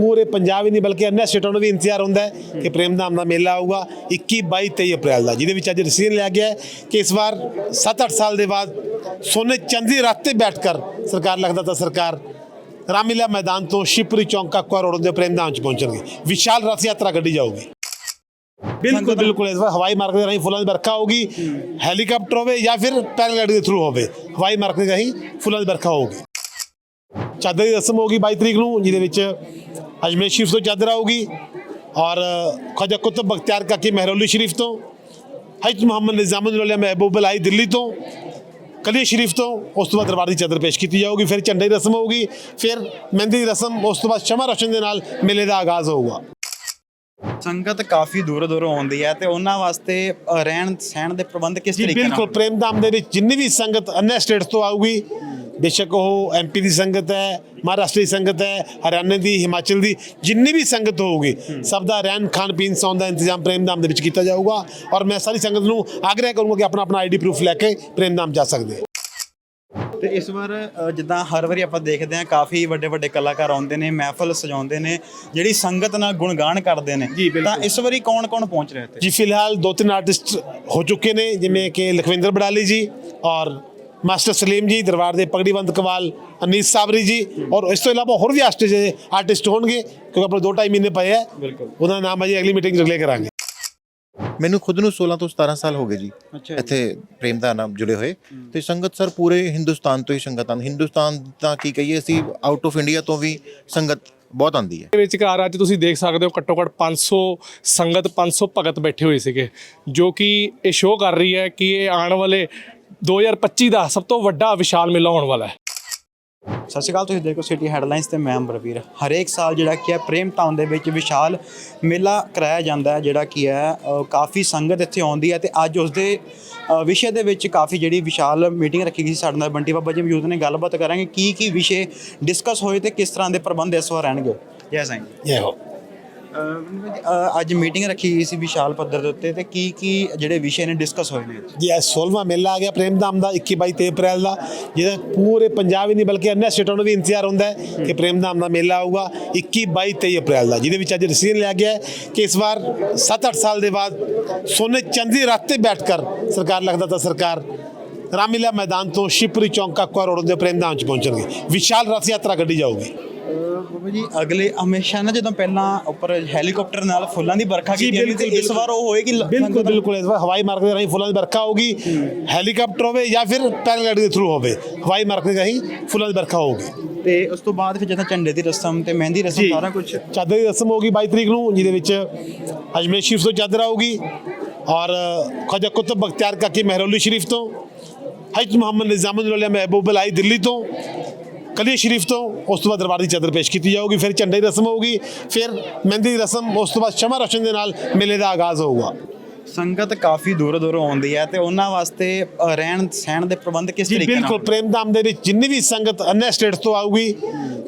ਪੂਰੇ ਪੰਜਾਬ ਹੀ ਨਹੀਂ ਬਲਕਿ ਅੰਨੇ ਸਟੇਟਾਂ ਨੂੰ ਵੀ ਇੰਤਜ਼ਾਰ ਹੁੰਦਾ ਹੈ ਕਿ ਪ੍ਰੇਮਧਾਮ ਦਾ ਮੇਲਾ ਆਊਗਾ 21 22 23 ਅਪ੍ਰੈਲ ਦਾ ਜਿਹਦੇ ਵਿੱਚ ਅੱਜ ਡਿਸੀਜਨ ਲਿਆ ਗਿਆ ਹੈ ਕਿ ਇਸ ਵਾਰ 7-8 ਸਾਲ ਦੇ ਬਾਅਦ ਸੋਨੇ ਚਾਂਦੀ ਰੱਥ ਤੇ ਬੈਠ ਕਰ ਸਰਕਾਰ ਲੱਗਦਾ ਤਾਂ ਸਰਕਾਰ ਰਾਮਲੀਲਾ ਮੈਦਾਨ ਤੋਂ ਸ਼ਿਵਪੁਰੀ ਚੌਂਕ ਕਾ ਰੋਡ ਦੇ ਪ੍ਰੇਮਧਾਮ ਚ ਪਹੁੰਚਣਗੇ। ਵਿਸ਼ਾਲ ਰਥ ਯਾਤਰਾ ਕੱਢੀ ਜਾਊਗੀ। ਬਿਲਕੁਲ ਬਿਲਕੁਲ ਇਸ ਵਾਰ ਹਵਾਈ ਮਾਰਗ ਦੇ ਰਾਹੀਂ ਫੁੱਲਾਂ ਦੀ ਵਰਖਾ ਹੋਗੀ ਹੈਲੀਕਾਪਟਰ ਹੋਵੇ ਜਾਂ ਫਿਰ ਪੈਰਾਗਲਾਈਡਰ ਦੇ ਥਰੂ ਹੋਵੇ ਹਵਾਈ ਮਾਰਗ ਦੇ ਰਾਹੀਂ ਫੁੱਲਾਂ ਦੀ ਵਰਖਾ ਹੋਊਗੀ। ਚਾਦਰ ਦੀ ਰਸਮ ਹੋਗੀ 22 ਤਰੀਕ ਨੂੰ ਜਿਹਦੇ ਵਿੱਚ ਅਜਮੇਰ ਸ਼ਰੀਫ ਤੋਂ ਚਾਦਰ ਆਊਗੀ ਔਰ ਖਵਾਜਾ ਕੁਤਬ ਬਖਤਿਆਰ ਕਾਕੀ ਮਹਿਰੌਲੀ ਸ਼ਰੀਫ ਤੋਂ ਹਜਰਤ ਮੁਹੰਮਦ ਨਿਜ਼ਾਮੁਲ ਉਲਮਾ ਮਹਿਬੂਬ ਦਿੱਲੀ ਤੋਂ ਕਲੀ ਸ਼ਰੀਫ ਤੋਂ ਉਸ ਤੋਂ ਬਾਅਦ ਦਰਬਾਰ ਦੀ ਚਾਦਰ ਪੇਸ਼ ਕੀਤੀ ਜਾਊਗੀ ਫਿਰ ਝੰਡੇ ਦੀ ਰਸਮ ਹੋਊਗੀ ਫਿਰ ਮਹਿੰਦੀ ਦੀ ਰਸਮ ਉਸ ਤੋਂ ਬਾਅਦ ਸ਼ਮਾ ਰੋਸ਼ਨ ਦੇ ਨਾਲ ਮੇਲੇ ਦਾ ਆਗਾਜ਼ ਹੋਊਗਾ ਸੰਗਤ ਕਾਫੀ ਦੂਰੋਂ ਦੂਰੋਂ ਆਉਂਦੀ ਹੈ ਤੇ ਉਹਨਾਂ ਵਾਸਤੇ ਅ, ਰਹਿਣ ਸਹਿਣ ਦੇ ਪ੍ਰਬੰਧ ਕਿਸ ਜੀ ਤਰੀਕੇ ਨਾਲ ਬਿਲਕੁਲ ਪ੍ਰੇਮਧਾਮ ਦੇ ਵਿੱਚ ਜਿੰਨੀ ਵੀ ਸੰਗਤ ਅੰਨੇ ਸਟੇਟਸ ਤੋਂ ਆਊਗੀ ਬੇਸ਼ੱਕ ਉਹ ਐਮਪੀ ਦੀ ਸੰਗਤ ਹੈ ਮਹਾਰਾਸ਼ਟਰ ਦੀ ਸੰਗਤ ਹੈ ਹਰਿਆਣੇ ਦੀ ਹਿਮਾਚਲ ਦੀ ਜਿੰਨੀ ਵੀ ਸੰਗਤ ਹੋਊਗੀ ਸਭ ਦਾ ਰਹਿਣ ਖਾਣ ਪੀਣ ਸੌਣ ਦਾ ਇੰਤਜ਼ਾਮ ਪ੍ਰੇਮਧਾਮ ਦੇ ਵਿੱਚ ਕੀਤਾ ਜਾਊਗਾ ਔਰ ਮੈਂ ਸਾਰੀ ਸੰਗਤ ਨੂੰ ਆਗ੍ਰਹ ਕਰੂੰਗਾ ਕਿ ਆਪਣਾ ਆਪਣਾ ਆਈਡੀ ਪ੍ਰੂਫ ਲੈ ਕੇ ਪ੍ਰੇਮਧਾਮ ਜਾ ਸਕਦੇ ਤੇ ਇਸ ਵਾਰ ਅ, ਜਿੱਦਾਂ ਹਰ ਵਾਰੀ ਆਪਾਂ ਦੇਖਦੇ ਹਾਂ ਕਾਫੀ ਵੱਡੇ ਵੱਡੇ ਕਲਾਕਾਰ ਆਉਂਦੇ ਨੇ ਮਹਿਫਲ ਸਜਾਉਂਦੇ ਨੇ ਜਿਹੜੀ ਸੰਗਤ ਨਾਲ ਗੁਣਗਾਨ ਕਰਦੇ ਨੇ। ਜੀ, ਬਿਲਕੁਲ। ਤਾਂ ਇਸ ਵਾਰੀ ਕੌਣ ਕੌਣ ਪਹੁੰਚ ਰਿਹਾ ਇੱਥੇ? ਜੀ ਫਿਲਹਾਲ ਦੋ ਤਿੰਨ ਆਰਟਿਸਟ ਹੋ ਚੁੱਕੇ ਨੇ ਜਿਵੇਂ ਕਿ ਲਖਵਿੰਦਰ ਬੜਾਲੀ ਜੀ ਔਰ ਮਾਸਟਰ ਸਲੀਮ ਜੀ ਦਰਬਾਰ ਦੇ ਪਗੜੀਵੰਦ ਕਵਾਲ ਅਨੀਸ ਸਾਬਰੀ ਜੀ ਔਰ ਇਸ ਤੋਂ ਇਲਾਵਾ ਹੋਰ ਵੀ ਆਰਟਿਸਟ ਆਰਟਿਸਟ ਹੋਣਗੇ ਕਿਉਂਕਿ ਆਪਣੇ ਦੋ ਢਾਈ ਮਹੀਨੇ ਪਏ ਹੈ ਬਿਲਕੁਲ। ਉਹਨਾਂ ਦਾ ਨਾਮ ਅਜੇ ਅਗਲੀ ਮੀਟਿੰਗ ਰਿਲੇ ਕਰਾਂਗੇ। ਮੈਨੂੰ ਖੁਦ ਨੂੰ 16 ਤੋਂ 17 ਸਾਲ ਹੋ ਗਏ ਜੀ। ਇੱਥੇ ਪ੍ਰੇਮ ਦਾ ਨਾਮ ਜੁੜੇ ਹੋਏ। ਤੇ ਸੰਗਤ ਸਰ ਪੂਰੇ ਹਿੰਦੁਸਤਾਨ ਤੋਂ ਹੀ ਸੰਗਤ ਆਉਂਦੀ। ਹਿੰਦੁਸਤਾਨ ਤਾਂ ਕੀ ਕਹੀਏ ਅਸੀਂ ਆਊਟ ਆਫ ਇੰਡੀਆ ਤੋਂ ਵੀ ਸੰਗਤ ਬਹੁਤ ਆਉਂਦੀ ਹੈ। ਵਿਚਕਾਰ ਅੱਜ ਤੁਸੀਂ ਦੇਖ ਸਕਦੇ ਹੋ ਘੱਟੋ ਘੱਟ 500 ਸੰਗਤ 500 ਭਗਤ ਬੈਠੇ ਹੋਏ ਸੀਗੇ ਜੋ ਕਿ ਇਹ ਸ਼ੋਅ ਕਰ ਰਹੀ ਹੈ ਕਿ ਇਹ ਆਉਣ ਵਾਲੇ 2025 ਦਾ ਸਭ ਤੋਂ ਵੱਡਾ ਵਿਸ਼ਾਲ ਮੇਲਾ ਹੋਣ ਵਾਲਾ ਹੈ। ਸਤਿ ਸ਼੍ਰੀ ਅਕਾਲ ਤੁਸੀਂ ਦੇਖੋ ਸਿਟੀ ਹੈਡਲਾਈਨਸ ਤੇ ਮੈਂ ਅੰਬਰਵੀਰ ਹਰੇਕ ਸਾਲ ਜਿਹੜਾ ਕੀ ਹੈ ਪ੍ਰੇਮ ਟਾਊਨ ਦੇ ਵਿੱਚ ਵਿਸ਼ਾਲ ਮੇਲਾ ਕਰਾਇਆ ਜਾਂਦਾ ਹੈ ਜਿਹੜਾ ਕੀ ਹੈ ਅ, ਕਾਫੀ ਸੰਗਤ ਇੱਥੇ ਆਉਂਦੀ ਹੈ ਤੇ ਅੱਜ ਉਸ ਦੇ ਅ, ਵਿਸ਼ੇ ਦੇ ਵਿੱਚ ਕਾਫੀ ਜਿਹੜੀ ਵਿਸ਼ਾਲ ਮੀਟਿੰਗ ਰੱਖੀ ਗਈ ਸੀ ਸਾਡੇ ਨਾਲ। ਬੰਟੀ ਬਾਬਾ ਜੀ ਮੌਜੂਦ ਨੇ ਗੱਲਬਾਤ ਕਰਾਂਗੇ ਕੀ ਕੀ ਵਿਸ਼ੇ ਡਿਸਕਸ ਹੋਏ ਤੇ ਕਿਸ ਤਰ੍ਹਾਂ ਦੇ ਪ੍ਰਬੰਧ ਇਸ ਵਾਰ ਰਹਿਣਗੇ। ਜੈ ਸਾਈਂ ਜੈ ਹੋ। ਅੱਜ ਮੀਟਿੰਗ ਰੱਖੀ ਗਈ ਸੀ ਵਿਸ਼ਾਲ ਪੱਧਰ ਦੇ ਉੱਤੇ ਤੇ ਕੀ ਕੀ ਜਿਹੜੇ ਵਿਸ਼ੇ ਨੇ ਡਿਸਕਸ ਹੋਏ ਨੇ? ਜੀ, ਇਹ 16ਵਾਂ ਮੇਲਾ ਆ ਗਿਆ ਪ੍ਰੇਮਧਾਮ ਦਾ 21 22 23 ਅਪ੍ਰੈਲ ਦਾ, ਜਿਹਦਾ ਪੂਰੇ ਪੰਜਾਬ ਹੀ ਨਹੀਂ ਬਲਕਿ ਅੰਨੇ ਸਟੇਟਾਂ ਨੂੰ ਵੀ ਇੰਤਜ਼ਾਰ ਹੁੰਦਾ ਹੈ ਕਿ ਪ੍ਰੇਮਧਾਮ ਦਾ ਮੇਲਾ ਆਊਗਾ 21 22 23 ਅਪ੍ਰੈਲ ਦਾ, ਜਿਹਦੇ ਵਿੱਚ ਅੱਜ ਡਿਸੀਜਨ ਲਿਆ ਗਿਆ ਕਿ ਇਸ ਵਾਰ 7-8 ਸਾਲ ਦੇ ਬਾਅਦ ਸੋਨੇ ਚਾਂਦੀ ਰੱਥ ਤੇ ਬੈਠ ਕਰ ਸਰਕਾਰ ਲੱਗਦਾ ਤਾਂ ਸਰਕਾਰ ਰਾਮਲੀਲਾ ਮੈਦਾਨ ਤੋਂ ਸ਼ਿਵਪੁਰੀ ਚੌਂਕ ਕਾ ਰੋਡ ਦੇ ਪ੍ਰੇਮਧਾਮ ਚ ਪਹੁੰਚਣਗੇ। ਵਿਸ਼ਾਲ ਰਥ ਯਾਤਰਾ ਕੱਢੀ ਜਾਊਗੀ। ਬਾਬਾ ਜੀ ਅਗਲੇ ਹਮੇਸ਼ਾ ਨਾ ਜਦੋਂ ਪਹਿਲਾਂ ਉੱਪਰ ਹੈਲੀਕਾਪਟਰ ਨਾਲ ਫੁੱਲਾਂ ਦੀ ਵਰਖਾ ਕੀਤੀ ਜਾਂਦੀ ਤੇ ਇਸ ਵਾਰ ਉਹ ਹੋਏਗੀ ਬਿਲਕੁਲ ਬਿਲਕੁਲ ਇਸ ਵਾਰ ਹਵਾਈ ਮਾਰਗ ਦੇ ਰਾਹੀਂ ਫੁੱਲਾਂ ਦੀ ਵਰਖਾ ਹੋਗੀ ਹੈਲੀਕਾਪਟਰ ਹੋਵੇ ਜਾਂ ਫਿਰ ਪੈਰਾਗਲਾਈਡਰ ਦੇ ਥਰੂ ਹੋਵੇ ਹਵਾਈ ਮਾਰਗ ਦੇ ਰਾਹੀਂ ਫੁੱਲਾਂ ਦੀ ਵਰਖਾ ਹੋਊਗੀ। ਤੇ ਉਸ ਤੋਂ ਬਾਅਦ ਫਿਰ ਜਦੋਂ ਝੰਡੇ ਦੀ ਰਸਮ ਤੇ ਮਹਿੰਦੀ ਰਸਮ ਸਾਰਾ ਕੁਝ ਚਾਦਰ ਦੀ ਰਸਮ ਹੋਗੀ 22 ਤਰੀਕ ਨੂੰ ਜਿਹਦੇ ਵਿੱਚ ਅਜਮੇਰ ਸ਼ਰੀਫ ਤੋਂ ਚਾਦਰ ਆਊਗੀ ਔਰ ਖਵਾਜਾ ਕੁਤਬ ਬਖਤਿਆਰ ਕਾਕੀ ਮਹਿਰੌਲੀ ਸ਼ਰੀਫ ਤੋਂ ਹਜਰਤ ਮੁਹੰਮਦ ਨਿਜ਼ਾਮੁਲ ਉਲਮਾ ਮਹਿਬੂਬ ਅਲਾਈ ਦਿੱਲੀ ਤੋਂ ਕਲੀ ਸ਼ਰੀਫ ਤੋਂ ਉਸ ਤੋਂ ਬਾਅਦ ਦਰਬਾਰ ਦੀ ਚਾਦਰ ਪੇਸ਼ ਕੀਤੀ ਜਾਊਗੀ, ਫਿਰ ਝੰਡੇ ਦੀ ਰਸਮ ਹੋਊਗੀ, ਫਿਰ ਮਹਿੰਦੀ ਦੀ ਰਸਮ, ਉਸ ਤੋਂ ਬਾਅਦ ਸ਼ਮਾ ਰੋਸ਼ਨ ਦੇ ਨਾਲ ਮੇਲੇ ਦਾ ਆਗਾਜ਼ ਹੋਊਗਾ। ਸੰਗਤ ਕਾਫੀ ਦੂਰੋਂ ਦੂਰੋਂ ਆਉਂਦੀ ਹੈ ਤੇ ਉਹਨਾਂ ਵਾਸਤੇ ਅ, ਰਹਿਣ ਸਹਿਣ ਦੇ ਪ੍ਰਬੰਧ ਕਿਸ ਜੀ ਤਰੀਕੇ ਨਾਲ? ਬਿਲਕੁਲ ਪ੍ਰੇਮਧਾਮ ਦੇ ਵਿੱਚ ਜਿੰਨੀ ਵੀ ਸੰਗਤ ਅੰਨੇ ਸਟੇਟਸ ਤੋਂ ਆਊਗੀ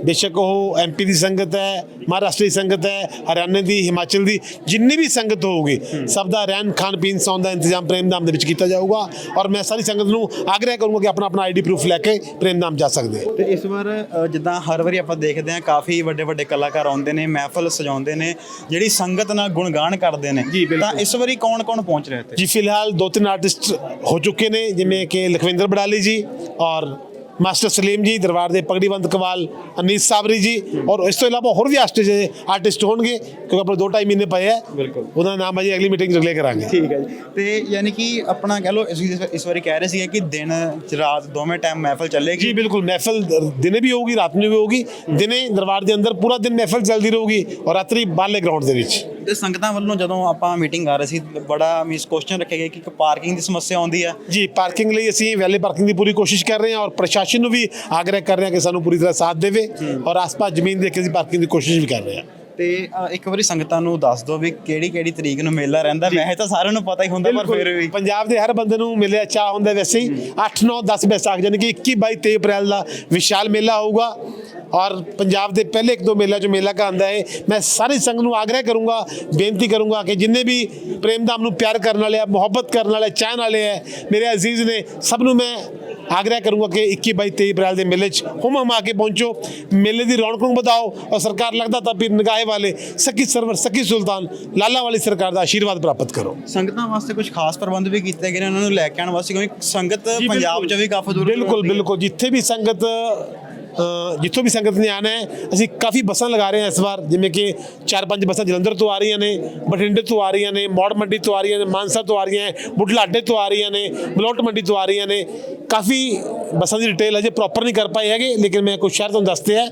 ਬੇਸ਼ੱਕ ਉਹ ਐਮਪੀ ਦੀ ਸੰਗਤ ਹੈ ਮਹਾਰਾਸ਼ਟਰ ਦੀ ਸੰਗਤ ਹੈ ਹਰਿਆਣੇ ਦੀ ਹਿਮਾਚਲ ਦੀ ਜਿੰਨੀ ਵੀ ਸੰਗਤ ਹੋਊਗੀ ਸਭ ਦਾ ਰਹਿਣ ਖਾਣ ਪੀਣ ਸੌਣ ਦਾ ਇੰਤਜ਼ਾਮ ਪ੍ਰੇਮਧਾਮ ਦੇ ਵਿੱਚ ਕੀਤਾ ਜਾਊਗਾ ਔਰ ਮੈਂ ਸਾਰੀ ਸੰਗਤ ਨੂੰ ਆਗ੍ਰਹ ਕਰੂੰਗਾ ਕਿ ਆਪਣਾ ਆਪਣਾ ਆਈਡੀ ਪ੍ਰੂਫ ਲੈ ਕੇ ਪ੍ਰੇਮਧਾਮ ਜਾ ਸਕਦੇ ਹੋ। ਤੇ ਇਸ ਵਾਰ ਅ, ਜਿੱਦਾਂ ਹਰ ਵਾਰੀ ਆਪਾਂ ਦੇਖਦੇ ਹਾਂ ਕਾਫੀ ਵੱਡੇ ਵੱਡੇ ਕਲਾਕਾਰ ਆਉਂਦੇ ਨੇ ਮਹਿਫਲ ਸਜਾਉਂਦੇ ਨੇ ਜਿਹੜੀ ਸੰਗਤ ਨਾਲ ਗੁਣਗਾਨ ਕਰਦੇ ਨੇ ਜੀ, ਬਿਲਕੁਲ। ਤਾਂ ਇਸ ਵਾਰੀ ਕੌਣ ਕੌਣ ਪਹੁੰਚ ਰਿਹਾ ਇੱਥੇ ਜੀ ਫਿਲਹਾਲ ਦੋ ਤਿੰਨ ਆਰਟਿਸਟ ਹੋ ਚੁੱਕੇ ਨੇ ਜਿਵੇਂ ਕਿ ਲਖਵਿੰਦਰ ਬੜਾਲੀ ਜੀ ਔਰ ਮਾਸਟਰ ਸਲੀਮ ਜੀ ਦਰਬਾਰ ਦੇ ਪਗੜੀਵੰਦ ਕਵਾਲ ਅਨੀਸ ਸਾਬਰੀ ਜੀ ਔਰ ਇਸ ਤੋਂ ਇਲਾਵਾ ਹੋਰ ਵੀ ਆਰਟਿਸਟ ਆਰਟਿਸਟ ਹੋਣਗੇ ਕਿਉਂਕਿ ਆਪਣੇ ਦੋ ਢਾਈ ਮਹੀਨੇ ਪਏ ਹੈ ਬਿਲਕੁਲ। ਉਹਨਾਂ ਦਾ ਨਾਮ ਅਜੇ ਅਗਲੀ ਮੀਟਿੰਗ ਰਿਲੇ ਕਰਾਂਗੇ ਠੀਕ ਹੈ ਜੀ ਤੇ ਯਾਨੀ ਕਿ ਆਪਣਾ ਕਹ ਲਓ ਇਸ ਵਾਰੀ ਕਹਿ ਰਹੇ ਸੀਗੇ ਕਿ ਦਿਨ ਚ ਰਾਤ ਦੋਵੇਂ ਟਾਈਮ ਮਹਿਫਲ ਚੱਲੇਗੀ ਜੀ ਬਿਲਕੁਲ ਮਹਿਫਲ ਦਿਨੇ ਵੀ ਹੋਊਗੀ ਰਾਤ ਨੂੰ ਵੀ ਹੋਊਗੀ ਦਿਨੇ ਦਰਬਾਰ ਦੇ ਅੰਦਰ ਪੂਰਾ ਦਿਨ ਮਹਿਫਲ ਚੱਲਦੀ ਰਹੂਗੀ ਔਰ ਰਾਤਰੀ ਬਾਲੇ ਗਰਾਊਂਡ ਦੇ ਵਿੱਚ ਤੇ ਸੰਗਤਾਂ ਵੱਲੋਂ ਜਦੋਂ ਆਪਾਂ ਮੀਟਿੰਗ ਕਰ ਰਹੇ ਸੀ ਬੜਾ ਮਿਸ ਕੁਐਸਚਨ ਰੱਖੇ ਗਏ ਕਿ ਪਾਰਕਿੰਗ ਦੀ ਸਮੱਸਿਆ ਆਉਂਦੀ ਆ ਜੀ ਪਾਰਕਿੰਗ ਲਈ ਅਸੀਂ ਵੈਲੇ ਪਾਰਕਿੰਗ ਦੀ ਪੂਰੀ ਕੋਸ਼ਿਸ਼ ਕਰ ਰਹੇ ਹਾਂ ਔਰ ਪ੍ਰਸ਼ਾਸਨ ਨੂੰ ਵੀ ਆਗ੍ਰਹ ਕਰ ਰਹੇ ਹਾਂ ਕਿ ਸਾਨੂੰ ਪੂਰੀ ਤਰ੍ਹਾਂ ਸਾਥ ਦੇਵੇ ਔਰ ਆਸ-ਪਾਸ ਜ਼ਮੀਨ ਦੇ ਕੇ ਅਸੀਂ ਪਾਰਕਿੰਗ ਦੀ ਕੋਸ਼ਿਸ਼ ਵੀ ਕਰ ਰਹੇ ਹਾਂ। ਤੇ ਅ, ਇੱਕ ਵਾਰੀ ਸੰਗਤਾਂ ਨੂੰ ਦੱਸ ਦਿਓ ਵੀ ਕਿਹੜੀ ਕਿਹੜੀ ਤਰੀਕ ਨੂੰ ਮੇਲਾ ਰਹਿੰਦਾ। ਵੈਸੇ ਤਾਂ ਸਾਰਿਆਂ ਨੂੰ ਪਤਾ ਹੀ ਹੁੰਦਾ ਪਰ ਫਿਰ ਵੀ। ਪੰਜਾਬ ਦੇ ਹਰ ਬੰਦੇ ਨੂੰ ਮਿਲਿਆ ਚਾਹ ਹੁੰਦਾ ਵੈਸੇ ਹੀ। 8 9 10 ਵਿਸਾਖ ਯਾਨੀ ਕਿ 21 22 23 ਅਪ੍ਰੈਲ ਦਾ ਵਿਸ਼ਾਲ ਮੇਲਾ ਹੋਊਗਾ। ਔਰ ਪੰਜਾਬ ਦੇ ਪਹਿਲੇ ਇੱਕ ਦੋ ਮੇਲਾ ਜੋ ਮੇਲਾ ਕਹਾਂਦਾ ਹੈ। ਮੈਂ ਸਾਰੀ ਸੰਗਤ ਨੂੰ ਆਗ੍ਰਹ ਕਰੂੰਗਾ ਬੇਨਤੀ ਕਰੂੰਗਾ ਕਿ ਜਿੰਨੇ ਵੀ ਪ੍ਰੇਮਦਾਮ ਨੂੰ ਪਿਆਰ ਕਰਨ ਵਾਲੇ ਆ ਮੁਹੱਬਤ ਕਰਨ ਵਾਲੇ ਚਾਹਣ ਵਾਲੇ ਆ ਮੇਰੇ ਅਜ਼ੀਜ਼ ਨੇ ਸਭ ਨੂੰ ਮੈਂ ਆਗਰਾ ਕਰੂੰਗਾ ਕਿ 21 22 23 ਅਪ੍ਰੈਲ ਦੇ ਮੇਲੇ 'ਚ ਹੁਮ ਹੁਮਾ ਕੇ ਪਹੁੰਚੋ ਮੇਲੇ ਦੀ ਰੌਣਕ ਨੂੰ ਵਧਾਓ ਔਰ ਸਰਕਾਰ ਲੱਗਦਾ ਤਾਂ ਪੀਰ ਨਿਗਾਹੇ ਵਾਲੇ ਸੱਕੀ ਸਰਵਰ ਸੱਕੀ ਸੁਲਤਾਨ ਲਾਲਾ ਵਾਲੀ ਸਰਕਾਰ ਦਾ ਆਸ਼ੀਰਵਾਦ ਪ੍ਰਾਪਤ ਕਰੋ ਸੰਗਤਾਂ ਵਾਸਤੇ ਕੁਝ ਖਾਸ ਪ੍ਰਬੰਧ ਵੀ ਕੀਤੇ ਗਏ ਨੇ ਉਹਨਾਂ ਨੂੰ ਲੈ ਕੇ ਆਉਣ ਵਾਸਤੇ ਕਿਉਂਕਿ ਸੰਗਤ ਪੰਜਾਬ 'ਚ ਵੀ ਕਾਫੀ ਦੂਰ ਬਿਲਕੁਲ ਬਿਲਕੁਲ ਜਿੱਥੇ ਵੀ ਸੰਗਤ ਜਿੱਥੋਂ ਵੀ ਸੰਗਤ ਨੇ ਆਣਾ ਹੈ ਅਸੀਂ ਕਾਫੀ ਬੱਸਾਂ ਲਗਾ ਰਹੇ ਹਾਂ ਇਸ ਵਾਰ ਜਿਵੇਂ ਕਿ ਚਾਰ ਪੰਜ ਬੱਸਾਂ ਜਲੰਧਰ ਤੋਂ ਆ ਰਹੀਆਂ ਨੇ ਬਠਿੰਡੇ ਤੋਂ ਆ ਰਹੀਆਂ ਨੇ ਮੌੜ ਮੰਡੀ ਤੋਂ ਆ ਰਹੀਆਂ ਨੇ ਮਾਨਸਾ ਤੋਂ ਆ ਰਹੀਆਂ ਹੈ ਬੁਢਲਾਡੇ ਤੋਂ ਆ ਰਹੀਆਂ ਨੇ ਮਲੋਟ ਮੰਡੀ ਤੋਂ ਆ ਰਹੀਆਂ ਨੇ ਕਾਫੀ ਬੱਸਾਂ ਦੀ ਡਿਟੇਲ ਅਜੇ ਪ੍ਰੋਪਰ ਨਹੀਂ ਕਰ ਪਾਏ ਹੈਗੇ ਲੇਕਿਨ ਮੈਂ ਕੁਝ ਸ਼ਹਿਰ ਤੁਹਾਨੂੰ ਦੱਸਦੇ ਆ।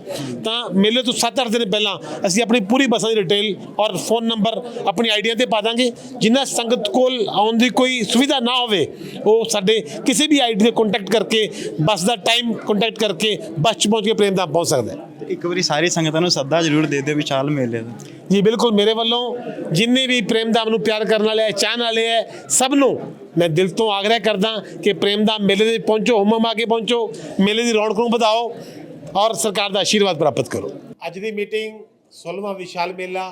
ਤਾਂ ਮੇਲੇ ਤੋਂ 7-8 ਦਿਨ ਪਹਿਲਾਂ ਅਸੀਂ ਆਪਣੀ ਪੂਰੀ ਬੱਸਾਂ ਦੀ ਡਿਟੇਲ ਔਰ ਫੋਨ ਨੰਬਰ ਆਪਣੀ ਆਈਡੀਆਂ ਤੇ ਪਾ ਦਾਂਗੇ। ਜਿਨ੍ਹਾਂ ਸੰਗਤ ਕੋਲ ਆਉਣ ਦੀ ਕੋਈ ਸੁਵਿਧਾ ਨਾ ਹੋਵੇ ਉਹ ਸਾਡੇ ਕਿਸੇ ਵੀ ਆਈਡੀ ਤੇ ਕੰਟੈਕਟ ਕਰਕੇ ਬੱਸ ਦਾ ਟਾਈਮ ਕੰਟੈਕਟ ਕਰਕੇ ਬੱਸ 'ਚ ਪਹੁੰਚ ਕੇ ਪ੍ਰੇਮਧਾਮ ਪਹੁੰਚ ਸਕਦਾ ਹੈ ਇੱਕ ਵਾਰੀ ਸਾਰੀ ਸੰਗਤਾਂ ਨੂੰ ਸੱਦਾ ਜ਼ਰੂਰ ਦੇ ਦਿਓ ਵਿਸ਼ਾਲ ਮੇਲੇ ਦਾ ਜੀ ਬਿਲਕੁਲ ਮੇਰੇ ਵੱਲੋਂ ਜਿੰਨੇ ਵੀ ਪ੍ਰੇਮਧਾਮ ਨੂੰ ਪਿਆਰ ਕਰਨ ਵਾਲੇ ਹੈ ਚਾਹਣ ਵਾਲੇ ਹੈ ਸਭ ਨੂੰ ਮੈਂ ਦਿਲ ਤੋਂ ਆਗਰਾ ਕਰਦਾ ਕਿ ਪ੍ਰੇਮਧਾਮ ਮੇਲੇ ਦੇ ਪਹੁੰਚੋ ਹੁਮਮ ਆ ਕੇ ਪਹੁੰਚੋ, ਮੇਲੇ ਦੀ ਰੌਣਕ ਨੂੰ ਵਧਾਓ ਔਰ ਸਰਕਾਰ ਦਾ ਆਸ਼ੀਰਵਾਦ ਪ੍ਰਾਪਤ ਕਰੋ। ਅੱਜ ਦੀ ਮੀਟਿੰਗ 16ਵਾਂ ਵਿਸ਼ਾਲ ਮੇਲਾ,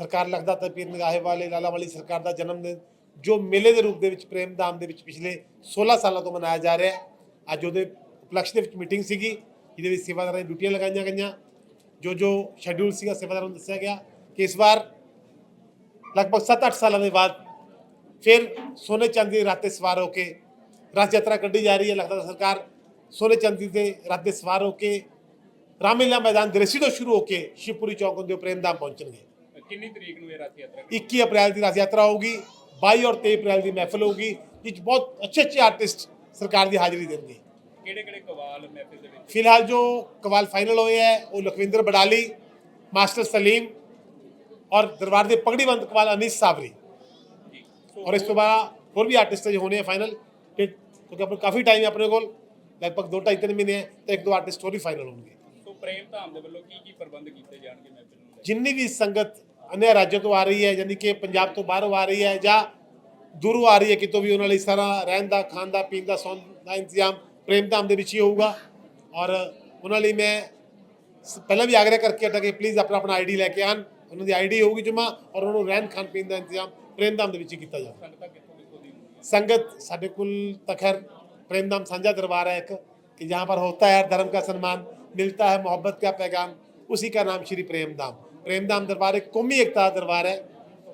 ਸਰਕਾਰ ਲਖਦਾ ਤਾਂ ਪੀਰ ਨਿਗਾਹੇ ਵਾਲੇ ਲਾਲਾ ਵਾਲੀ ਸਰਕਾਰ ਦਾ ਜਨਮ ਦਿਨ, ਜੋ ਮੇਲੇ ਦੇ ਰੂਪ ਦੇ ਵਿੱਚ, ਪ੍ਰੇਮ ਧਾਮ ਦੇ ਵਿੱਚ ਪਿਛਲੇ 16 ਸਾਲਾਂ ਤੋਂ ਮਨਾਇਆ ਜਾ ਰਿਹਾ ਹੈ। ਅੱਜ ਉਹਦੇ ਉਪਲਕਸ਼ ਦੇ ਵਿੱਚ ਮੀਟਿੰਗ ਸੀਗੀ, ਜਿਹਦੇ ਵਿੱਚ ਸੇਵਾਦਾਰਾਂ ਦੀਆਂ ਡਿਊਟੀਆਂ ਲਗਾਈਆਂ ਗਈਆਂ। ਜੋ ਜੋ ਸ਼ੈਡਿਊਲ ਸੀਗਾ, ਸੇਵਾਦਾਰਾਂ ਨੂੰ ਦੱਸਿਆ ਗਿਆ ਕਿ ਇਸ ਵਾਰ ਲਗਭਗ 7-8 ਸਾਲਾਂ ਦੇ ਬਾਅਦ ਫਿਰ ਸੋਨੇ ਚੰਦ ਦੀ ਰਾਤੇ ਸਵਾਰ ਹੋ ਕੇ ਰਥ ਯਾਤਰਾ ਕੱਢੀ ਜਾ ਰਹੀ ਹੈ ਲੱਗਦਾ ਸਰਕਾਰ ਸੋਨੇ ਚਾਂਦੀ ਦੇ ਰਾਤੇ ਸਵਾਰ ਹੋ ਕੇ ਰਾਮਲੀਲਾ ਮੈਦਾਨ ਦ੍ਰਿਸ਼ੀ ਤੋਂ ਸ਼ੁਰੂ ਹੋ ਕੇ ਸ਼ਿਵਪੁਰੀ ਚੌਕ ਹੁੰਦੇ ਪ੍ਰੇਮਧਾਮ ਪਹੁੰਚਣਗੇ ਕਿੰਨੀ ਤਰੀਕ ਨੂੰ ਇਹ ਰਥ ਯਾਤਰਾ 21 ਅਪ੍ਰੈਲ ਦੀ ਰਥ ਯਾਤਰਾ ਹੋਊਗੀ 22 ਔਰ 23 ਅਪ੍ਰੈਲ ਦੀ ਮਹਿਫਲ ਹੋਊਗੀ ਜਿਸ ਬਹੁਤ ਅੱਛੇ ਅੱਛੇ ਆਰਟਿਸਟ ਸਰਕਾਰ ਦੀ ਹਾਜ਼ਰੀ ਦੇਣਗੇ ਕਿਹੜੇ ਕਿਹੜੇ ਕਵਾਲ ਮਹਿਫਿਲ ਦੇ ਵਿੱਚ ਫਿਲਹਾਲ ਜੋ ਕਵਾਲ ਫਾਈਨਲ ਹੋਏ ਹੈ ਉਹ ਲਖਵਿੰਦਰ ਬਡਾਲੀ ਮਾਸਟਰ ਸਲੀਮ ਔਰ ਦਰਬਾਰ ਦੇ ਪਗੜੀਬੰਦ ਕਵਾਲ ਅਨੀਸ ਸਾਵਰੀ ਔਰ ਇਸ ਤੋਂ ਬਾਅਦ ਹੋਰ ਵੀ ਆਰਟਿਸਟ ਜੋ ਹੋਣੇ ਆ ਫਾਈਨਲ ਕਿਉਂਕਿ ਆਪਣੇ ਕਾਫੀ ਟਾਈਮ ਹੈ ਆਪਣੇ ਕੋਲ ਲਗਭਗ 2 2.5 ਮਹੀਨੇ ਹੈ ਤੇ ਇੱਕ ਦੋ ਆਰਟਿਸਟ ਹੋਰ ਫਾਈਨਲ ਹੋਣਗੇ। ਸੋ ਪ੍ਰੇਮ ਧਾਮ ਦੇ ਵੱਲੋਂ ਕੀ ਕੀ ਪ੍ਰਬੰਧ ਕੀਤੇ ਜਾਣਗੇ ਨੂੰ ਕੇ? ਜਿੰਨੀ ਵੀ ਸੰਗਤ ਅਨਿਆ ਰਾਜਾਂ ਤੋਂ ਆ ਰਹੀ ਹੈ ਯਾਨੀ ਕਿ ਪੰਜਾਬ ਤੋਂ ਬਾਹਰੋਂ ਆ ਰਹੀ ਹੈ ਜਾਂ ਦੂਰੋਂ ਆ ਰਹੀ ਹੈ ਕਿਤੋਂ ਵੀ ਉਹਨਾਂ ਲਈ ਸਾਰਾ ਰਹਿਣ ਦਾ ਖਾਣ ਦਾ ਪੀਣ ਦਾ ਸੌਣ ਦਾ ਇੰਤਜ਼ਾਮ ਪ੍ਰੇਮ ਧਾਮ ਦੇ ਵਿੱਚ ਹੀ ਹੋਊਗਾ। ਔਰ ਉਹਨਾਂ ਲਈ ਮੈਂ ਪਹਿਲਾਂ ਵੀ ਆਗਰਾ ਕਰਕੇ ਹਟਾ ਕਿ ਪਲੀਜ਼ ਆਪਣਾ ਆਪਣਾ ਆਈਡੀ ਲੈ ਕੇ ਆਣ ਉਹਨਾਂ ਦੀ ਆਈਡੀ ਹੋਊਗੀ ਜਮਾ ਔਰ ਉਹਨਾਂ ਨੂੰ ਰਹਿਣ ਖਾਣ ਪੀਣ ਦਾ ਇੰਤਜ਼ਾਮ ਪ੍ਰੇਮ ਧਾਮ ਦੇ ਵਿੱਚ ਹੀ ਕੀਤਾ ਜਾਊਗਾ ਸੰਗਤਾਂ ਕਿੱਥੋਂ ਕਿੱਥੋਂ ਦੀ ਹੁੰਦੀਆਂ? संगत साढ़े कुल तखर प्रेमधाम साझा दरबार है एक कि जहाँ पर होता है धर्म का सम्मान मिलता है मोहब्बत का पैगाम उसी का नाम श्री प्रेमधाम प्रेमधाम दरबार एक कौमी एकता ਦਾ ਦਰਬਾਰ ਹੈ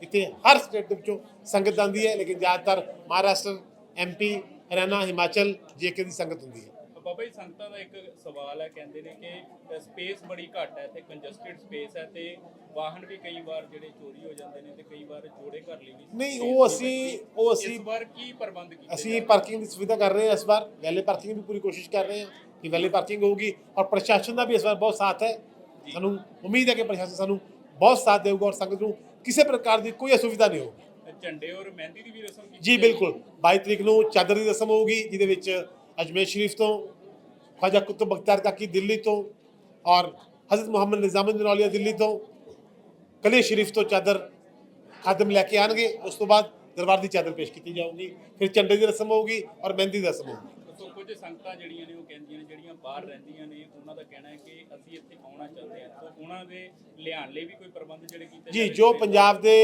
ਇੱਥੇ ਹਰ ਸਟੇਟ ਦੇ ਵਿੱਚੋਂ ਸੰਗਤ ਆਉਂਦੀ ਹੈ ਲੇਕਿਨ ਜ਼ਿਆਦਾਤਰ Maharashtra MP Haryana Himachal J K ਸੰਗਤ ਹੁੰਦੀ ਹੈ ਬਾਬਾ ਜੀ ਸੰਗਤਾਂ ਦਾ ਇੱਕ ਸਵਾਲ ਹੈ ਕਹਿੰਦੇ ਨੇ ਕਿ ਸਪੇਸ ਬੜੀ ਘੱਟ ਹੈ ਇੱਥੇ ਕੰਜਸਟਡ ਸਪੇਸ ਹੈ ਤੇ ਵਾਹਨ ਵੀ ਕਈ ਵਾਰ ਜਿਹੜੇ ਚੋਰੀ ਹੋ ਜਾਂਦੇ ਨੇ ਤੇ ਕਈ ਵਾਰ ਜੋੜੇ ਘਰ ਲਈ ਵੀ ਨਹੀਂ ਉਹ ਅਸੀਂ। ਉਹ ਅਸੀਂ ਇਸ ਵਾਰ ਕੀ ਪ੍ਰਬੰਧ ਕੀਤੇ ਅਸੀਂ ਪਾਰਕਿੰਗ ਦੀ ਸੁਵਿਧਾ ਕਰ ਰਹੇ ਹਾਂ ਇਸ ਵਾਰ। ਵੈਲੇ ਪਾਰਕਿੰਗ ਦੀ ਪੂਰੀ ਕੋਸ਼ਿਸ਼ ਕਰ ਰਹੇ ਹਾਂ ਕਿ ਵੈਲੇ ਪਾਰਕਿੰਗ ਹੋਊਗੀ ਔਰ ਪ੍ਰਸ਼ਾਸਨ ਦਾ ਵੀ ਇਸ ਵਾਰ ਬਹੁਤ ਸਾਥ ਹੈ। ਸਾਨੂੰ ਉਮੀਦ ਹੈ ਕਿ ਪ੍ਰਸ਼ਾਸਨ ਸਾਨੂੰ ਬਹੁਤ ਸਾਥ ਦੇਊਗਾ ਔਰ ਸੰਗਤ ਨੂੰ ਕਿਸੇ ਪ੍ਰਕਾਰ ਦੀ ਕੋਈ ਅਸੁਵਿਧਾ ਨਹੀਂ ਹੋਊਗੀ। ਝੰਡੇ ਔਰ ਮਹਿੰਦੀ ਦੀ ਵੀ ਰਸਮ ਕੀਤੀ ਜੀ ਬਿਲਕੁਲ। 22 ਤਰੀਕ ਨੂੰ ਚਾਦਰ ਦੀ ਰਸਮ ਹੋਊਗੀ ਜਿਹਦੇ ਵਿੱਚ ਅਜਮੇਰ ਸ਼ਰੀਫ ਤੋਂ ਖਵਾਜਾ ਕੁਤਬ ਬਖਤਿਆਰ ਕਾਕੀ ਦਿੱਲੀ ਤੋਂ ਔਰ ਹਜ਼ਰਤ ਮੁਹੰਮਦ ਨਿਜ਼ਾਮੁਦੀਨ ਔਲੀਆ ਦਿੱਲੀ ਤੋਂ ਕਲੀ ਸ਼ਰੀਫ ਤੋਂ ਚਾਦਰ ਖਾਦਮ ਲੈ ਕੇ ਆਣਗੇ ਉਸ ਤੋਂ ਬਾਅਦ ਦਰਬਾਰ ਦੀ ਚਾਦਰ ਪੇਸ਼ ਕੀਤੀ ਜਾਊਗੀ ਫਿਰ ਝੰਡੇ ਦੀ ਰਸਮ ਹੋਊਗੀ ਔਰ ਮਹਿੰਦੀ ਦੀ ਰਸਮ ਹੋਊਗੀ। ਸੋ ਕੁਝ ਸੰਗਤਾਂ ਜਿਹੜੀਆਂ ਨੇ ਉਹ ਕਹਿੰਦੀਆਂ ਨੇ ਜਿਹੜੀਆਂ ਬਾਹਰ ਰਹਿੰਦੀਆਂ ਨੇ ਉਹਨਾਂ ਦਾ ਕਹਿਣਾ ਹੈ ਕਿ ਅਸੀਂ ਇੱਥੇ ਆਉਣਾ ਚਾਹੁੰਦੇ ਹਾਂ। ਸੋ ਉਹਨਾਂ ਦੇ ਲਿਆਉਣ ਲਈ ਵੀ ਕੋਈ ਪ੍ਰਬੰਧ ਜਿਹੜੇ ਕੀਤੇ ਜੀ ਜਾ? ਪੰਜਾਬ ਦੇ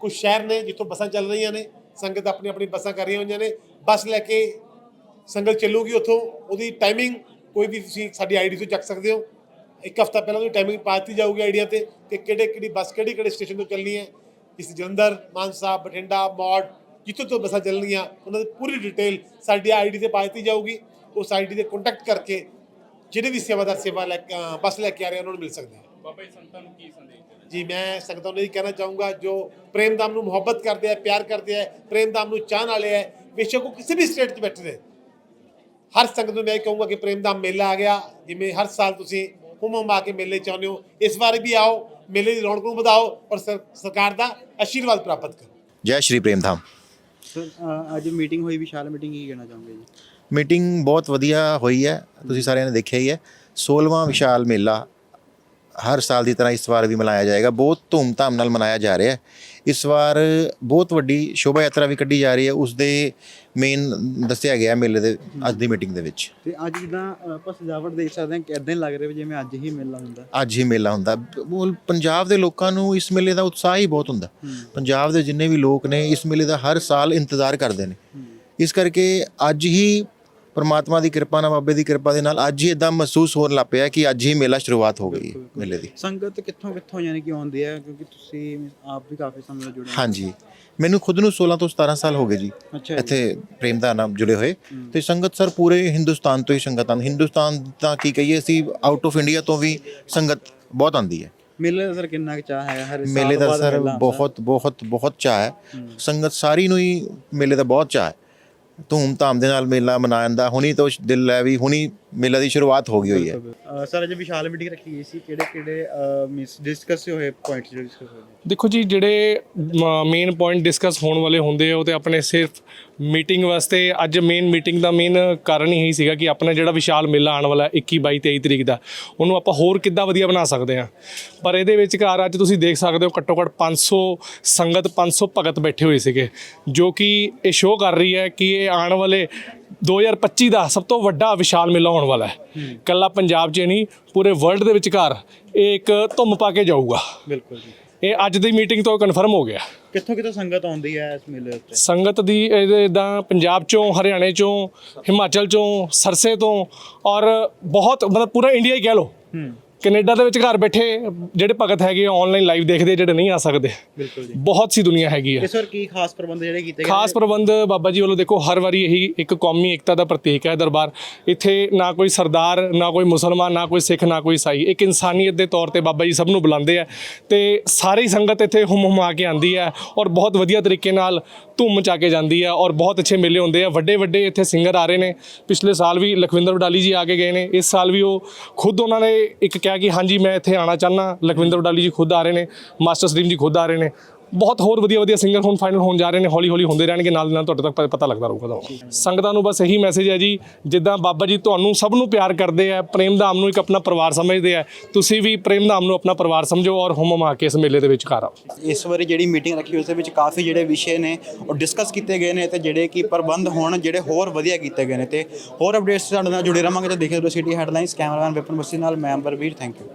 ਕੁਝ ਸ਼ਹਿਰ ਨੇ ਜਿੱਥੋਂ ਬੱਸਾਂ ਚੱਲ ਰਹੀਆਂ ਨੇ ਸੰਗਤ ਆਪਣੀ ਆਪਣੀ ਬੱਸਾਂ ਕਰ ਰਹੀਆਂ ਹੋਈਆਂ ਨੇ ਬੱਸ ਲੈ ਕੇ ਸੰਗਤ ਚੱਲੂਗੀ ਉੱਥੋਂ ਉਹਦੀ ਟਾਈਮਿੰਗ ਕੋਈ ਵੀ ਤੁਸੀਂ ਸਾਡੀ ਆਈਡੀ ਤੋਂ ਚੱਕ ਸਕਦੇ ਹੋ। ਇੱਕ ਹਫਤਾ ਪਹਿਲਾਂ ਉਹਦੀ ਟਾਈਮਿੰਗ ਪਾ ਦਿੱਤੀ ਜਾਊਗੀ ਆਈਡੀਆ ਤੇ ਕਿ ਕਿਹੜੇ ਕਿਹੜੀ ਬੱਸ ਕਿਹੜੀ ਕਿਹੜੇ ਸਟੇਸ਼ਨ ਤੋਂ ਚੱਲਣੀ ਹੈ। ਇਸ ਜਲੰਧਰ ਮਾਨਸਾ ਬਠਿੰਡਾ ਮੌੜ ਜਿੱਥੋਂ ਤੋਂ ਬੱਸਾਂ ਚੱਲਣਗੀਆਂ ਉਹਨਾਂ ਦੀ ਪੂਰੀ ਡਿਟੇਲ ਸਾਡੀ ਆਈਡੀ ਤੇ ਪਾ ਦਿੱਤੀ ਜਾਊਗੀ। ਉਸ ਆਈਡੀ ਤੇ ਕੰਟੈਕਟ ਕਰਕੇ ਜਿਹੜੇ ਵੀ ਸੇਵਾਦਾਰ ਸੇਵਾ ਲੈ ਕੇ ਬੱਸ ਲੈ ਕੇ ਆ ਰਹੇ ਹਨ, ਉਹਨਾਂ ਨੂੰ ਮਿਲ ਸਕਦੇ ਹਨ ਬਾਬਾ ਜੀ ਸੰਗਤਾਂ ਨੂੰ ਕੀ ਸੰਦੇਸ਼ ਦੇਣਾ ਜੀ ਮੈਂ ਸੰਗਤਾਂ ਨੂੰ ਇਹ ਕਹਿਣਾ ਚਾਹੂੰਗਾ ਜੋ ਪ੍ਰੇਮਦਾਮ ਨੂੰ ਮੁਹੱਬਤ ਕਰਦੇ ਆ ਪਿਆਰ ਕਰਦੇ ਆ ਪ੍ਰੇਮਦਾਮ ਨੂੰ ਚਾਹਣ ਵਾਲੇ ਆ ਬੇਸ਼ੱਕ ਉਹ ਕਿਸੇ ਵੀ ਸਟੇਟ 'ਚ ਬੈਠੇ ਨੇ। ਹਰ ਸੰਗਤ ਨੂੰ ਮੈਂ ਇਹ ਕਹੂੰਗਾ ਕਿ ਪ੍ਰੇਮਦਾਮ ਮੇਲਾ ਆ ਗਿਆ। ਜਿਵੇਂ ਹਰ ਸਾਲ ਤੁਸੀਂ ਹੁਮ ਹੁਮ ਆ ਕੇ ਮੇਲੇ 'ਚ ਆਉਂਦੇ ਹੋ ਇਸ ਵਾਰ ਵੀ ਆਓ ਮੇਲੇ ਦੀ ਰੌਣਕ ਨੂੰ ਵਧਾਓ ਔਰ ਸਰ- ਸਰਕਾਰ ਦਾ ਆਸ਼ੀਰਵਾਦ ਪ੍ਰਾਪਤ ਕਰੋ। ਜੈ ਸ਼੍ਰੀ ਪ੍ਰੇਮਧਾਮ ਸਰ ਅ, ਅੱਜ ਮੀਟਿੰਗ ਹੋਈ ਵਿਸ਼ਾਲ ਮੀਟਿੰਗ ਕੀ ਕਹਿਣਾ ਚਾਹੋਗੇ ਜੀ? ਮੀਟਿੰਗ ਬਹੁਤ ਵਧੀਆ ਹੋਈ ਹੈ ਤੁਸੀਂ ਸਾਰਿਆਂ ਨੇ ਦੇਖਿਆ ਹੀ ਹੈ। 16ਵਾਂ ਵਿਸ਼ਾਲ ਮੇਲਾ ਹਰ ਸਾਲ ਦੀ ਤਰ੍ਹਾਂ ਇਸ ਵਾਰ ਵੀ ਮਨਾਇਆ ਜਾਏਗਾ। ਬਹੁਤ ਧੂਮਧਾਮ ਨਾਲ ਮਨਾਇਆ ਜਾ ਰਿਹਾ ਹੈ। ਇਸ ਵਾਰ ਬਹੁਤ ਵੱਡੀ ਸ਼ੋਭਾ ਯਾਤਰਾ ਵੀ ਕੱਢੀ ਜਾ ਰਹੀ ਹੈ। ਉਸ ਦੇ ਮੇਨ ਦੱਸਿਆ ਗਿਆ ਮੇਲੇ ਦੇ ਅੱਜ ਦੀ ਮੀਟਿੰਗ ਦੇ ਵਿੱਚ। ਤੇ ਅੱਜ ਜਿੱਦਾਂ ਆਪਾਂ ਸਜਾਵਟ ਦੇਖ ਸਕਦੇ ਹਾਂ ਕਿ ਇਦਾਂ ਲੱਗ ਰਿਹਾ ਜਿਵੇਂ ਅੱਜ ਹੀ ਮੇਲਾ ਹੁੰਦਾ। ਅੱਜ ਹੀ ਮੇਲਾ ਹੁੰਦਾ। ਉਹ ਪੰਜਾਬ ਦੇ ਲੋਕਾਂ ਨੂੰ ਇਸ ਮੇਲੇ ਦਾ ਉਤਸ਼ਾਹ ਹੀ ਬਹੁਤ ਹੁੰਦਾ। ਪੰਜਾਬ ਦੇ ਜਿੰਨੇ ਵੀ ਲੋਕ ਨੇ ਇਸ ਮੇਲੇ ਦਾ ਹਰ ਸਾਲ ਇੰਤਜ਼ਾਰ ਕਰਦੇ ਨੇ। ਇਸ ਕਰਕੇ ਅੱਜ ਹੀ ਪਰਮਾਤਮਾ ਦੀ ਕਿਰਪਾ ਨਾਲ ਬਾਬੇ ਦੀ ਕਿਰਪਾ ਦੇ ਨਾਲ ਅੱਜ ਹੀ ਇਦਾਂ ਮਹਿਸੂਸ ਹੋਣ ਲੱਗ ਪਿਆ ਕਿ ਅੱਜ ਹੀ ਮੇਲਾ ਸ਼ੁਰੂਆਤ ਹੋ ਗਈ ਹੈ ਮੇਲੇ ਦੀ। ਸੰਗਤ ਕਿੱਥੋਂ ਕਿੱਥੋਂ ਯਾਨੀ ਕਿ ਆਉਂਦੀ ਹੈ? ਕਿਉਂਕਿ ਤੁਸੀਂ ਆਪ ਵੀ ਕਾਫੀ ਸਮੇਂ ਤੋਂ ਜੁੜੇ ਹੋ। ਹਾਂਜੀ। ਮੈਨੂੰ ਖੁਦ ਨੂੰ 16 ਤੋਂ 17 ਸਾਲ ਹੋ ਗਏ ਜੀ। ਇੱਥੇ ਪ੍ਰੇਮ ਦਾ ਨਾਮ ਜੁੜੇ ਹੋਏ। ਤੇ ਸੰਗਤ ਸਰ ਪੂਰੇ ਹਿੰਦੁਸਤਾਨ ਤੋਂ ਹੀ ਸੰਗਤ ਆਉਂਦੀ। ਹਿੰਦੁਸਤਾਨ ਤਾਂ ਕੀ ਕਹੀਏ ਅਸੀਂ ਆਊਟ ਆਫ ਇੰਡੀਆ ਤੋਂ ਵੀ ਸੰਗਤ ਬਹੁਤ ਆਉਂਦੀ ਹੈ। ਮੇਲੇ ਦਾ ਸਰ ਕਿੰਨਾ ਚਾਹ ਹੈ? ਹਰ ਸਾਲ ਮੇਲੇ ਦਾ ਸਰ। ਬਹੁਤ ਬਹੁਤ ਬਹੁਤ ਚਾਅ ਹੈ। ਸੰਗਤ ਸਾਰੀ ਨੂੰ ਹੀ ਮੇਲੇ ਦਾ ਬਹੁਤ ਚਾਅ ਹੈ। ਧੂਮ ਧਾਮ ਦੇ ਨਾਲ ਮੇਲਾ ਮਨਾਉਣ ਦਾ ਹੁਣੀ ਤੋਂ ਦਿਲ ਹੈ ਵੀ ਹੁਣੀ ਮੇਲਾ ਦੀ ਸ਼ੁਰੂਆਤ ਹੋ ਗਈ ਹੋਈ ਹੈ। ਸਰ ਅੱਜ ਵਿਸ਼ਾਲ ਮੀਟਿੰਗ ਰੱਖੀ ਗਈ ਸੀ। ਕਿਹੜੇ ਕਿਹੜੇ ਮਿਸ ਡਿਸਕਸ ਹੋਏ ਪੁਆਇੰਟਸ ਜਿਹੜੇ ਡਿਸਕਸ ਹੋਏ ਨੇ? ਦੇਖੋ ਜੀ ਜਿਹੜੇ ਮੇਨ ਪੁਆਇੰਟ ਡਿਸਕਸ ਹੋਣ ਵਾਲੇ ਹੁੰਦੇ ਆ ਉਹ ਤੇ ਆਪਣੇ ਸਿਰਫ ਮੀਟਿੰਗ ਵਾਸਤੇ ਅੱਜ ਮੇਨ ਮੀਟਿੰਗ ਦਾ ਮੇਨ ਕਾਰਨ ਹੀ ਸੀਗਾ ਕਿ ਆਪਣਾ ਜਿਹੜਾ ਵਿਸ਼ਾਲ ਮੇਲਾ ਆਉਣ ਵਾਲਾ 21 22 23 ਤਰੀਕ ਦਾ ਉਹਨੂੰ ਆਪਾਂ ਹੋਰ ਕਿੱਦਾਂ ਵਧੀਆ ਬਣਾ ਸਕਦੇ ਹਾਂ? ਪਰ ਇਹਦੇ ਵਿੱਚ ਘਰ ਅੱਜ ਤੁਸੀਂ ਦੇਖ ਸਕਦੇ ਹੋ ਘੱਟੋ ਘੱਟ 500 ਸੰਗਤ 500 ਭਗਤ ਬੈਠੇ ਹੋਏ ਸੀਗੇ ਜੋ ਕਿ ਇਹ ਸ਼ੋਅ ਕਰ ਰਹੀ ਹੈ ਕਿ ਇਹ ਆਉਣ ਵਾਲੇ 2025 ਦਾ ਸਭ ਤੋਂ ਵੱਡਾ ਵਿਸ਼ਾਲ ਮੇਲਾ ਹੋਣ ਵਾਲਾ ਹੈ। ਕੱਲਾ ਪੰਜਾਬ 'ਚ ਨਹੀਂ ਪੂਰੇ ਵਰਲਡ ਦੇ ਵਿਚਕਾਰ ਇਹ ਇੱਕ ਧੁੰਮ ਪਾ ਕੇ ਜਾਊਗਾ। ਬਿਲਕੁਲ ਜੀ। ਇਹ ਅੱਜ ਦੀ ਮੀਟਿੰਗ ਤੋਂ ਕਨਫਰਮ ਹੋ ਗਿਆ। ਕਿੱਥੋਂ ਕਿੱਥੋਂ ਸੰਗਤ ਆਉਂਦੀ ਹੈ ਇਸ ਮੇਲੇ ਉੱਤੇ? ਸੰਗਤ ਦੀ ਇਦਾਂ ਪੰਜਾਬ ਚੋਂ ਹਰਿਆਣੇ ਚੋਂ ਹਿਮਾਚਲ ਚੋਂ ਸਰਸੇ ਤੋਂ ਔਰ ਬਹੁਤ ਮਤਲਬ ਪੂਰਾ ਇੰਡੀਆ ਹੀ ਕਹਿ ਲਓ। ਹੂੰ। ਕੈਨੇਡਾ ਦੇ ਵਿੱਚ ਘਰ ਬੈਠੇ ਜਿਹੜੇ ਭਗਤ ਹੈਗੇ ਆਨਲਾਈਨ ਲਾਈਵ ਦੇਖਦੇ ਜਿਹੜੇ ਨਹੀਂ ਆ ਸਕਦੇ। ਬਿਲਕੁਲ ਜੀ। ਬਹੁਤ ਸੀ ਦੁਨੀਆ ਹੈਗੀ ਹੈ ਇਸ ਵਾਰ ਕੀ ਖਾਸ ਪ੍ਰਬੰਧ ਜਿਹੜੇ ਕੀਤੇ ਗਏ ਖਾਸ ਪ੍ਰਬੰਧ ਬਾਬਾ ਜੀ ਵੱਲੋਂ ਦੇਖੋ ਹਰ ਵਾਰੀ ਇਹੀ ਇੱਕ ਕੌਮੀ ਏਕਤਾ ਦਾ ਪ੍ਰਤੀਕ ਹੈ ਦਰਬਾਰ। ਇੱਥੇ ਨਾ ਕੋਈ ਸਰਦਾਰ ਨਾ ਕੋਈ ਮੁਸਲਮਾਨ ਨਾ ਕੋਈ ਸਿੱਖ ਨਾ ਕੋਈ ਈਸਾਈ। ਇੱਕ ਇਨਸਾਨੀਅਤ ਦੇ ਤੌਰ ਤੇ ਬਾਬਾ ਜੀ ਸਭ ਨੂੰ ਬੁਲਾਉਂਦੇ ਆ ਤੇ ਸਾਰੀ ਸੰਗਤ ਇੱਥੇ ਹੁਮ ਹੁਮਾ ਕੇ ਆਂਦੀ ਹੈ ਔਰ ਬਹੁਤ ਵਧੀਆ ਤਰੀਕੇ ਨਾਲ ਧੂਮ ਮਚਾ ਕੇ ਜਾਂਦੀ ਹੈ ਔਰ ਬਹੁਤ ਅੱਛੇ ਮੇਲੇ ਹੁੰਦੇ ਆ। ਵੱਡੇ ਵੱਡੇ ਇੱਥੇ ਸਿੰਗਰ ਆ ਰਹੇ ਨੇ। ਪਿਛਲੇ ਸਾਲ ਵੀ ਲਖਵਿੰਦਰ ਵਡਾਲੀ ਜੀ ਆ ਕੇ ਗਏ ਨੇ। ਇਸ ਸਾਲ ਵੀ ਉਹ ਖੁਦ ਉਹਨਾਂ ਨੇ ਇੱਕ ਕਿਹਾ ਕਿ ਹਾਂਜੀ, ਮੈਂ ਇੱਥੇ ਆਣਾ ਚਾਹਨਾ ਲਖਵਿੰਦਰ ਵਡਾਲੀ ਜੀ ਖੁਦ ਆ ਰਹੇ ਨੇ, ਮਾਸਟਰ ਸਲੀਮ ਜੀ ਖੁਦ ਆ ਰਹੇ ਨੇ। ਬਹੁਤ ਹੋਰ ਵਧੀਆ ਵਧੀਆ ਸਿੰਗਰ ਹੁਣ ਫਾਈਨਲ ਹੋਣ ਜਾ ਰਹੇ ਨੇ, ਹੌਲੀ ਹੌਲੀ ਹੁੰਦੇ ਰਹਿਣਗੇ, ਨਾਲ ਦੀ ਨਾਲ ਤੁਹਾਡੇ ਤੱਕ ਪਤਾ ਲੱਗਦਾ ਰਹੂਗਾ ਤੁਹਾਨੂੰ। ਸੰਗਤਾਂ ਨੂੰ ਬਸ ਇਹੀ ਮੈਸੇਜ ਹੈ ਜੀ, ਜਿੱਦਾਂ ਬਾਬਾ ਜੀ ਤੁਹਾਨੂੰ ਸਭ ਨੂੰ ਪਿਆਰ ਕਰਦੇ ਆ, ਪ੍ਰੇਮ ਧਾਮ ਨੂੰ ਇੱਕ ਆਪਣਾ ਪਰਿਵਾਰ ਸਮਝਦੇ ਆ, ਤੁਸੀਂ ਵੀ ਪ੍ਰੇਮ ਧਾਮ ਨੂੰ ਆਪਣਾ ਪਰਿਵਾਰ ਸਮਝੋ ਔਰ ਹੁਮ ਹੁਮਾ ਕੇ ਇਸ ਮੇਲੇ ਦੇ ਵਿੱਚ ਘਰ ਆਓ। ਇਸ ਵਾਰੀ ਜਿਹੜੀ ਮੀਟਿੰਗ ਰੱਖੀ ਉਸ ਦੇ ਵਿੱਚ ਕਾਫੀ ਜਿਹੜੇ ਵਿਸ਼ੇ ਨੇ, ਉਹ ਡਿਸਕਸ ਕੀਤੇ ਗਏ ਨੇ ਤੇ ਜਿਹੜੇ ਕਿ ਪ੍ਰਬੰਧ ਹੋਣ, ਜਿਹੜੇ ਹੋਰ ਵਧੀਆ ਕੀਤੇ ਗਏ ਨੇ ਤੇ ਹੋਰ ਅਪਡੇਟਸ ਸਾਡੇ ਨਾਲ ਜੁੜੇ ਰਹਾਂਗੇ ਤੇ ਦੇਖਦੇ ਰਹੋ city headlines cameraman Vipan Bassi ਨਾਲ, ਮੈਂ ਅੰਬਰਵੀਰ ਥੈਂਕ ਯੂ